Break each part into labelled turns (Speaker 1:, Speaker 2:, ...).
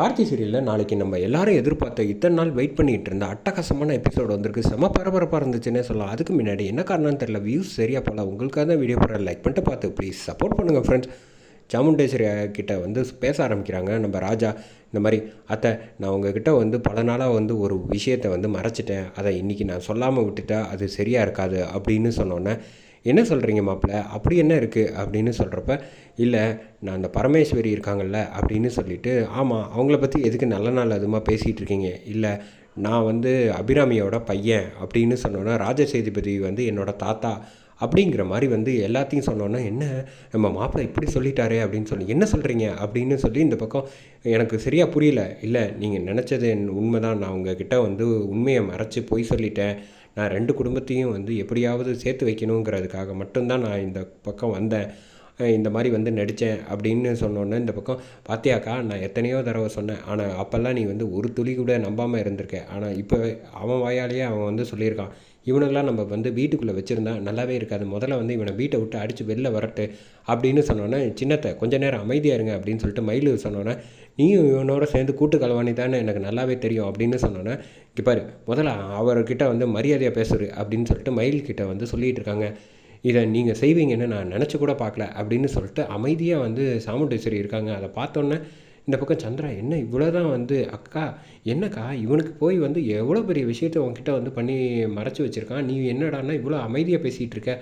Speaker 1: கார்த்தி சீரியலில் நாளைக்கு நம்ம எல்லாரும் எதிர்பார்த்த இத்தனை நாள் வெயிட் பண்ணிகிட்டு இருந்த அட்டகாசமான எபிசோடு வந்திருக்கு. செம பரபரப்பாக இருந்துச்சுன்னே சொல்லலாம். அதுக்கு முன்னாடி என்ன காரணம்னு தெரியல. வியூஸ் சரியாக போகல. உங்களுக்காக தான் வீடியோ போடுற லைக் பண்ணிட்டு பார்த்து ப்ளீஸ் சப்போர்ட் பண்ணுங்கள் ஃப்ரெண்ட்ஸ் சாமுண்டேஸ்வரி கிட்ட வந்து பேச ஆரம்பிக்கிறாங்க. நம்ம ராஜா இந்த மாதிரி அத்தை நான் உங்ககிட்ட வந்து பல நாளாக வந்து ஒரு விஷயத்தை வந்து மறைச்சிட்டேன். அதை இன்றைக்கி நான் சொல்லாமல் விட்டுட்டா அது சரியாக இருக்காது அப்படின்னு சொன்னோன்னே என்ன சொல்கிறீங்க மாப்பிள்ள? அப்படி என்ன இருக்குது அப்படின்னு சொல்கிறப்ப இல்லை நான் அந்த பரமேஸ்வரி இருக்காங்கல்ல அப்படின்னு சொல்லிட்டு ஆமாம் அவங்கள பற்றி எதுக்கு நல்ல நாள் அதுமாக பேசிகிட்டு இருக்கீங்க? இல்லை நான் வந்து அபிராமியோட பையன் அப்படின்னு சொன்னோன்னா ராஜசேதுபதி வந்து என்னோட தாத்தா அப்படிங்கிற மாதிரி வந்து எல்லாத்தையும் சொன்னோன்னா என்ன? நம்ம மாப்பிள்ளை இப்படி சொல்லிட்டாரே அப்படின்னு சொல்லி என்ன சொல்கிறீங்க அப்படின்னு சொல்லி இந்த பக்கம் எனக்கு சரியாக புரியல. இல்லை நீங்கள் நினச்சது என் உண்மைதான். நான் உங்ககிட்ட வந்து உண்மையை மறைச்சி பொய் சொல்லிட்டேன். நான் ரெண்டு குடும்பத்தையும் வந்து எப்படியாவது சேர்த்து வைக்கணுங்கிறதுக்காக மட்டும்தான் நான் இந்த பக்கம் வந்தேன். இந்த மாதிரி வந்து நடித்தேன் அப்படின்னு சொன்னோன்னே இந்த பக்கம் பாத்தியாக்கா நான் எத்தனையோ தடவை சொன்னேன். ஆனால் அப்போல்லாம் நீ வந்து ஒரு துளி கூட நம்பாமல் இருந்திருக்க. ஆனால் இப்போ அவன் வாயாலேயே அவன் வந்து சொல்லியிருக்கான். இவனெல்லாம் நம்ம வந்து வீட்டுக்குள்ளே வச்சுருந்தா நல்லாவே இருக்காது. முதல்ல வந்து இவனை வீட்டை விட்டு அடித்து வெளில வரட்டு அப்படின்னு சொன்னோன்னே சின்னத்தை கொஞ்ச நேரம் அமைதியாக இருங்க அப்படின்னு சொல்லிட்டு மயில் சொன்னோன்னே நீயும் இவனோட சேர்ந்து கூட்டு கலவாணி தானே? எனக்கு நல்லாவே தெரியும் அப்படின்னு சொன்னோன்னே இங்கே பாரு முதல்ல அவர்கிட்ட வந்து மரியாதையாக பேசுரு அப்படின்னு சொல்லிட்டு மயில்கிட்ட வந்து சொல்லிகிட்டு இருக்காங்க. இதை நீங்கள் செய்வீங்கன்னு நான் நினச்சி கூட பார்க்கல அப்படின்னு சொல்லிட்டு அமைதியாக வந்து சாமுண்டேஸ்வரி இருக்காங்க. அதை பார்த்தோன்னே இந்த பக்கம் சந்திரா என்ன இவ்வளோ தான் வந்து அக்கா என்னக்கா? இவனுக்கு போய் வந்து எவ்வளோ பெரிய விஷயத்த உன்கிட்ட வந்து பண்ணி மறைச்சி வச்சுருக்கான். நீ என்னடான்னா இவ்வளோ அமைதியாக பேசிகிட்டு இருக்க.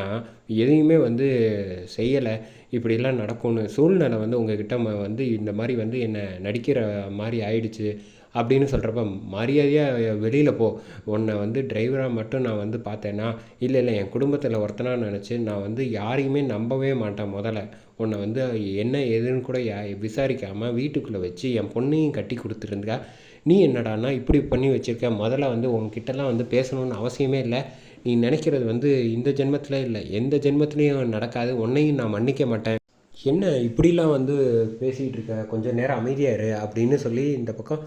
Speaker 1: நான் எதையுமே வந்து செய்யலை. இப்படிலாம் நடக்கும்னு சூழ்நிலை வந்து உங்ககிட்ட வந்து இந்த மாதிரி வந்து என்னை நடிக்கிற மாதிரி ஆயிடுச்சு அப்படின்னு சொல்கிறப்ப மரியாதையாக வெளியில் போ. உன்னை வந்து டிரைவராக மட்டும் நான் வந்து பார்த்தேன்னா இல்லை இல்லை என் குடும்பத்தில் ஒருத்தனா நினச்சி நான் வந்து யாரையுமே நம்பவே மாட்டேன் முதல்ல. உன்னை வந்து என்ன ஏதுன்னு கூட யா விசாரிக்காமல் வீட்டுக்குள்ளே வச்சு என் பொண்ணையும் கட்டி கொடுத்துருந்தா நீ என்னடானா இப்படி பண்ணி வச்சுருக்க? முதல்ல வந்து உங்ககிட்டலாம் வந்து பேசணும்னு அவசியமே இல்லை. நீ நினைக்கிறது வந்து இந்த ஜென்மத்தில் இல்லை. எந்த ஜென்மத்துலேயும் நடக்காது. உன்னையும் நான் மன்னிக்க மாட்டேன். என்ன இப்படிலாம் வந்து பேசிகிட்டு இருக்க? கொஞ்சம் நேரம் அமைதியாக இரு அப்படின்னு சொல்லி இந்த பக்கம்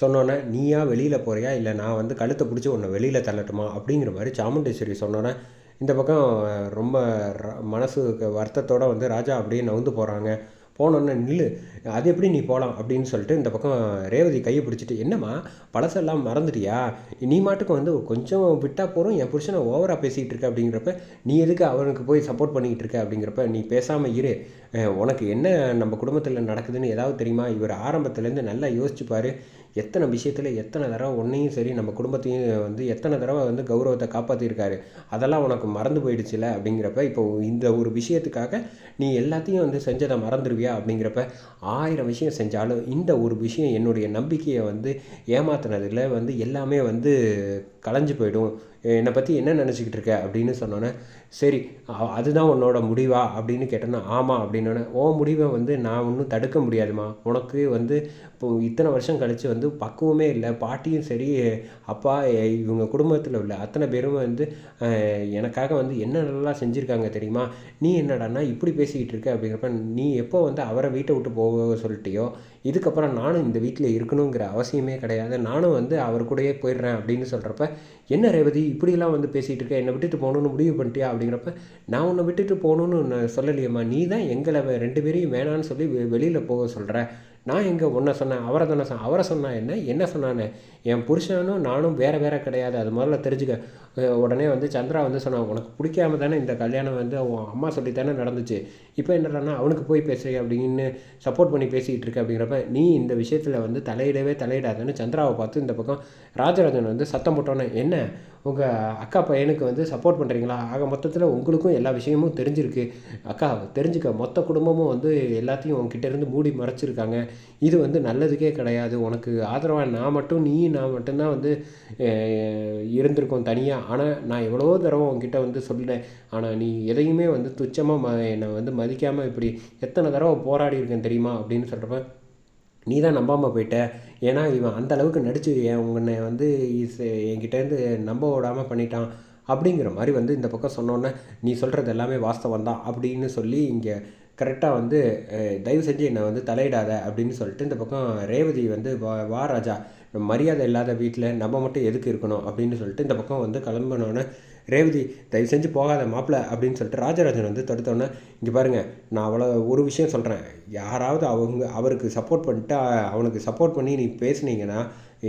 Speaker 1: சொன்னோன்னே நீயா வெளியில் போகிறியா இல்லை நான் வந்து கழுத்தை பிடிச்சி உன்னை வெளியில் தள்ளட்டுமா? அப்படிங்கிற மாதிரி சாமுண்டேஸ்வரி சொன்னோன்னே இந்த பக்கம் ரொம்ப ர- மனசு வருத்தத்தோட வந்து ராஜா அப்படியே நவுந்து போகிறாங்க போனோன்னே நில்லு. அது எப்படி நீ போகலாம் அப்படின்னு சொல்லிட்டு இந்த பக்கம் ரேவதி கையை பிடிச்சிட்டு என்னம்மா பழசெல்லாம் மறந்துட்டியா? நீ மாட்டுக்கு வந்து கொஞ்சம் விட்டால் போகிறோம் என் புருஷனை ஓவராக பேசிக்கிட்டு இருக்க அப்படிங்கிறப்ப நீ எதுக்கு அவனுக்கு போய் சப்போர்ட் பண்ணிக்கிட்டு இருக்க? அப்படிங்கிறப்ப நீ பேசாமல் இரு. உனக்கு என்ன நம்ம குடும்பத்தில் நடக்குதுன்னு ஏதாவது தெரியுமா? இவர் ஆரம்பத்துலேருந்து நல்லா யோசிச்சுப்பார். எத்தனை விஷயத்தில் எத்தனை தடவை உன்னையும் சரி நம்ம குடும்பத்தையும் வந்து எத்தனை தடவை வந்து கௌரவத்தை காப்பாற்றிருக்காரு அதெல்லாம் உனக்கு மறந்து போயிடுச்சுல அப்படிங்கிறப்ப இப்போ இந்த ஒரு விஷயத்துக்காக நீ எல்லாத்தையும் வந்து செஞ்சதை மறந்துடுவியா அப்படிங்கிறப்ப ஆயிரம் விஷயம் செஞ்சாலும் இந்த ஒரு விஷயம் என்னுடைய நம்பிக்கையை வந்து ஏமாத்துனதுல வந்து எல்லாமே வந்து கலைஞ்சு போயிடும். என்னை பற்றி என்ன நினச்சிக்கிட்டு இருக்க? அப்படின்னு சொன்னோன்னே சரி அதுதான் உன்னோட முடிவா? அப்படின்னு கேட்டோன்னா ஆமாம் அப்படின்னோடனே உன் முடிவை வந்து நான் ஒன்றும் தடுக்க முடியாதுமா உனக்கு வந்து இப்போ இத்தனை வருஷம் கழித்து வந்து பக்குவமே இல்லை. பாட்டியும் சரி அப்பா இவங்க குடும்பத்தில் உள்ள அத்தனை பேரும் வந்து எனக்காக வந்து என்னென்னலாம் செஞ்சுருக்காங்க தெரியுமா? நீ என்னடானா இப்படி பேசிக்கிட்டு இருக்க அப்படிங்கிறப்ப நீ எப்போ வந்து அவரை வீட்டை விட்டு போக சொல்லிட்டியோ இதுக்கப்புறம் நானும் இந்த வீட்டில் இருக்கணுங்கிற அவசியமே கிடையாது. நானும் வந்து அவர் கூடயே போயிடுறேன் அப்படின்னு சொல்கிறப்ப என்ன ரேவதி இப்படிலாம் வந்து பேசிகிட்டு இருக்க என்னை விட்டுட்டு போகணுன்னு முடிவு பண்ணிட்டியா அப்படிங்கிறப்ப நான் உன்னை விட்டுட்டு போகணுன்னு நான் சொல்லலையேம்மா. நீ தான் எங்களை ரெண்டு பேரையும் வேணான்னு சொல்லி வெளியில் போக சொல்கிற நான் எங்கே உன்னை சொன்னேன் அவரை தானே சொன்னேன் அவரை சொன்னா என்ன என்ன சொன்னானே என் புருஷனும் நானும் வேறு வேறு கிடையாது. அது முதல்ல தெரிஞ்சுக்க. உடனே வந்து சந்திரா வந்து சொன்னான் உனக்கு பிடிக்காம தானே இந்த கல்யாணம் வந்து அவன் அம்மா சொல்லி தானே நடந்துச்சு. இப்போ என்னடான்னா அவனுக்கு போய் பேசு அப்படின்னு சப்போர்ட் பண்ணி பேசிக்கிட்டு இருக்க அப்படிங்கிறப்ப நீ இந்த விஷயத்தில் வந்து தலையிடவே தலையிடாதுன்னு சந்திராவை பார்த்து இந்த பக்கம் ராஜராஜன் வந்து சத்தம் போட்டோன்னே என்ன? உங்கள் அக்கா பையனுக்கு வந்து சப்போர்ட் பண்ணுறீங்களா ஆக மொத்தத்தில் உங்களுக்கும் எல்லா விஷயமும் தெரிஞ்சிருக்கு. அக்கா தெரிஞ்சுக்க மொத்த குடும்பமும் வந்து எல்லாத்தையும் உங்ககிட்ட இருந்து மூடி மறைச்சிருக்காங்க. இது வந்து நல்லதுக்கே கிடையாது. உனக்கு ஆதரவாக நான் மட்டும் நீ நான் மட்டும்தான் வந்து இருந்திருக்கோம் தனியாக ஆனால் நான் எவ்வளோ தடவை உங்ககிட்ட வந்து சொல்லிட்டேன். ஆனால் நீ எதையுமே வந்து துச்சமாக ம என்னை வந்து மதிக்காமல் இப்படி எத்தனை தடவை போராடி இருக்கேன் தெரியுமா? அப்படின்னு சொல்கிறப்ப நீ தான் நம்பாமல் போயிட்ட. ஏன்னா இவன் அந்த அளவுக்கு நடிச்சு என் உன்னை வந்து இஸ்- என்கிட்டேருந்து நம்ப விடாமல் பண்ணிட்டான் அப்படிங்கிற மாதிரி வந்து இந்த பக்கம் சொன்னோன்னே நீ சொல்கிறது எல்லாமே வாஸ்தவம் தான் அப்படின்னு சொல்லி இங்கே கரெக்டாக வந்து தயவு செஞ்சு என்னை வந்து தலையிடாத அப்படின்னு சொல்லிட்டு இந்த பக்கம் ரேவதி வந்து வா வா ராஜா மரியாதை இல்லாத வீட்டில் நம்ம மட்டும் எதுக்கு இருக்கணும்? அப்படின்னு சொல்லிட்டு இந்த பக்கம் வந்து கிளம்பினோன்னே ரேவதி தயவு செஞ்சு போகாத மாப்பிள்ள அப்படின்னு சொல்லிட்டு ராஜராஜன் வந்து தடுத்தோன்னே இங்கே பாருங்கள் நான் அவ்வளோ ஒரு விஷயம் சொல்கிறேன் யாராவது அவங்க அவருக்கு சப்போர்ட் பண்ணிட்டு அவனுக்கு சப்போர்ட் பண்ணி நீ பேசுனீங்கன்னா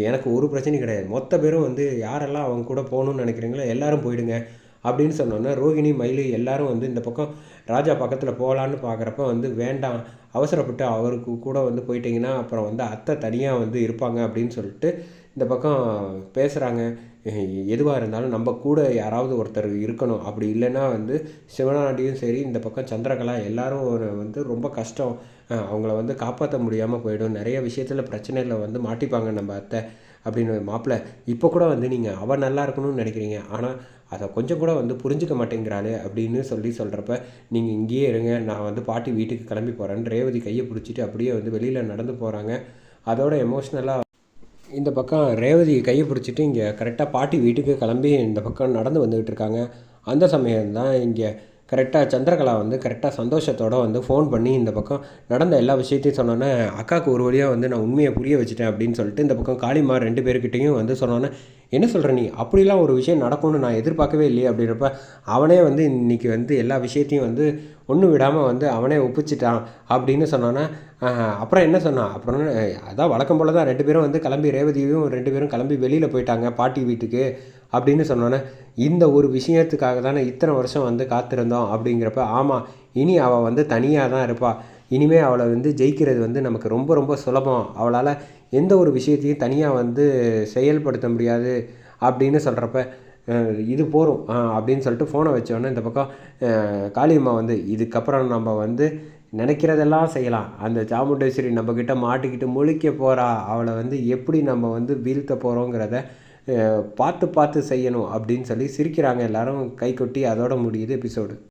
Speaker 1: எனக்கு ஒரு பிரச்சனையும் கிடையாது. மொத்த பேரும் வந்து யாரெல்லாம் அவங்க கூட போகணுன்னு நினைக்கிறீங்களோ எல்லாரும் போயிடுங்க. அப்படின்னு சொன்னோன்னா ரோகிணி மயிலு எல்லாரும் வந்து இந்த பக்கம் ராஜா பக்கத்தில் போகலான்னு பார்க்குறப்ப வந்து வேண்டாம் அவசரப்பட்டு அவருக்கு கூட வந்து போயிட்டிங்கன்னா அப்புறம் வந்து அத்தை தனியாக வந்து இருப்பாங்க. அப்படின்னு சொல்லிட்டு இந்த பக்கம் பேசுகிறாங்க எதுவாக இருந்தாலும் நம்ம கூட யாராவது ஒருத்தர் இருக்கணும். அப்படி இல்லைன்னா வந்து சிவனாண்டியும் சரி இந்த பக்கம் சந்திரகலா எல்லாரும் வந்து ரொம்ப கஷ்டம். அவங்கள வந்து காப்பாற்ற முடியாமல் போயிடும். நிறைய விஷயத்தில் பிரச்சனையில் வந்து மாட்டிப்பாங்க நம்ம அத்தை அப்படின்னு மாப்பிள்ளை இப்போ கூட வந்து நீங்கள் அவள் நல்லா இருக்கணும்னு நினைக்கிறீங்க. ஆனால் அதை கொஞ்சம் கூட வந்து புரிஞ்சுக்க மாட்டேங்கிறாளே அப்படின்னு சொல்லி சொல்கிறப்ப நீங்கள் இங்கேயே இருங்க. நான் வந்து பாட்டி வீட்டுக்கு கிளம்பி போகிறேன்னு ரேவதி கையை பிடிச்சிட்டு அப்படியே வந்து வெளியில் நடந்து போகிறாங்க அதோட எமோஷ்னலாக இந்த பக்கம் ரேவதி கையை பிடிச்சிட்டு இங்கே கரெக்டாக பாட்டி வீட்டுக்கு கிளம்பி இந்த பக்கம் நடந்து வந்துக்கிட்டு இருக்காங்க. அந்த சமயம் தான் இங்கே கரெக்டாக சந்திரகலா வந்து கரெக்டாக சந்தோஷத்தோடு வந்து ஃபோன் பண்ணி இந்த பக்கம் நடந்த எல்லா விஷயத்தையும் சொன்னோன்னே அக்காவுக்கு ஒரு வழியாக வந்து நான் உண்மையை புரிய வச்சுட்டேன் அப்படின்னு சொல்லிட்டு இந்த பக்கம் காளிமா ரெண்டு பேர்கிட்டையும் வந்து சொன்னோன்னே என்ன சொல்கிற நீ? அப்படிலாம் ஒரு விஷயம் நடக்கும்னு நான் எதிர்பார்க்கவே இல்லையே அப்படின்றப்ப அவனே வந்து இன்றைக்கி வந்து எல்லா விஷயத்தையும் வந்து ஒன்றும் விடாமல் வந்து அவனே ஒப்பிச்சிட்டான் அப்படின்னு சொன்னோன்னே அப்புறம் என்ன சொன்னான்? அப்புறம் அதான் வழக்கம் போல் தான் ரெண்டு பேரும் வந்து கிளம்பி ரேவதியும் ரெண்டு பேரும் கிளம்பி வெளியில் போயிட்டாங்க பாட்டி வீட்டுக்கு அப்படின்னு சொன்னோன்னே இந்த ஒரு விஷயத்துக்காக தானே இத்தனை வருஷம் வந்து காத்திருந்தோம்? அப்படிங்கிறப்ப ஆமாம் இனி அவள் வந்து தனியாக தான் இருப்பாள் இனிமேல் அவளை வந்து ஜெயிக்கிறது வந்து நமக்கு ரொம்ப ரொம்ப சுலபம். அவளால் எந்த ஒரு விஷயத்தையும் தனியாக வந்து செயல்படுத்த முடியாது அப்படின்னு சொல்கிறப்ப இது போகிறோம் அப்படின்னு சொல்லிட்டு ஃபோனை வச்சோன்னே இந்த பக்கம் காளியம்மா வந்து இதுக்கப்புறம் நம்ம வந்து நினைக்கிறதெல்லாம் செய்யலாம். அந்த சாமுண்டேஸ்வரி நம்மக்கிட்ட மாட்டிக்கிட்டு முழிக்க போகிறா அவளை வந்து எப்படி நம்ம வந்து வீழ்த்த போகிறோங்கிறத பார்த்து பார்த்து செய்யணும் அப்படின்னு சொல்லி சிரிக்கிறாங்க எல்லோரும். கை கொட்டி அதோட முடியுது எபிசோடு